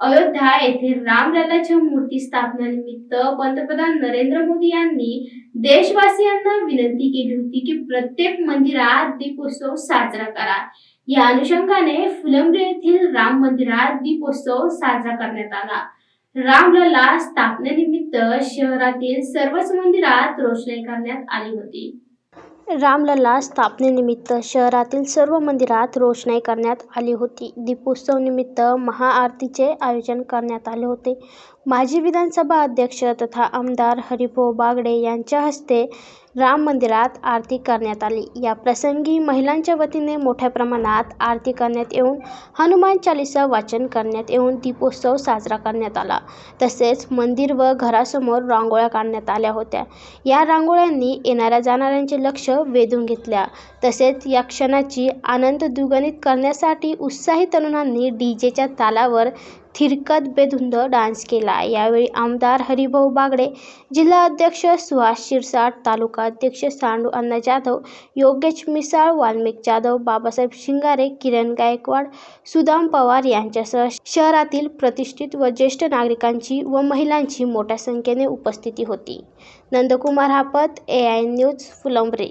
अयोध्या येथे रामलल्लाच्या मूर्ती स्थापनानिमित्त पंतप्रधान नरेंद्र मोदी यांनी देशवासियांना विनंती केली होती की प्रत्येक मंदिरात दीपोत्सव साजरा करा. या अनुषंगाने फुलंब्री येथील राम मंदिरात दीपोत्सव साजरा करण्यात आला. रामलला स्थापनेनिमित्त शहरातील सर्वच मंदिरात रोषणाई करण्यात आली होती. रामलला स्थापनेनिमित्त शहरातील सर्व मंदिरात रोषणाई करण्यात आली होती. दीपोत्सवनिमित्त महाआरतीचे आयोजन करण्यात आले होते. माजी विधानसभा अध्यक्ष तथा आमदार हरिभाऊ बागडे यांच्या हस्ते राम मंदिरात आरती करण्यात आली. या प्रसंगी महिलांच्या वतीने मोठ्या प्रमाणात आरती करण्यात येऊन हनुमान चालीसा वाचन करण्यात येऊन दीपोत्सव साजरा करण्यात आला. तसेच मंदिर व घरासमोर रांगोळ्या काढण्यात आल्या होत्या. या रांगोळ्यांनी येणाऱ्या जाणाऱ्यांचे लक्ष वेधून घेतल्या. तसेच या क्षणाची आनंद द्विगुणित करण्यासाठी उत्साही तरुणांनी डीजेच्या तालावर थिरकत बेधुंद डान्स केला. यावेळी आमदार हरिभाऊ बागडे जिल्हा अध्यक्ष सुहास शिरसाट तालुका अध्यक्ष सांडू अण्णा जाधव योगेश मिसाळ वाल्मिक जाधव बाबासाहेब शिंगारे किरण गायकवाड सुदाम पवार यांच्यासह शहरातील प्रतिष्ठित व ज्येष्ठ नागरिकांची व महिलांची मोठ्या संख्येने उपस्थिती होती. Nandkumar Hapat A I news Phulambri.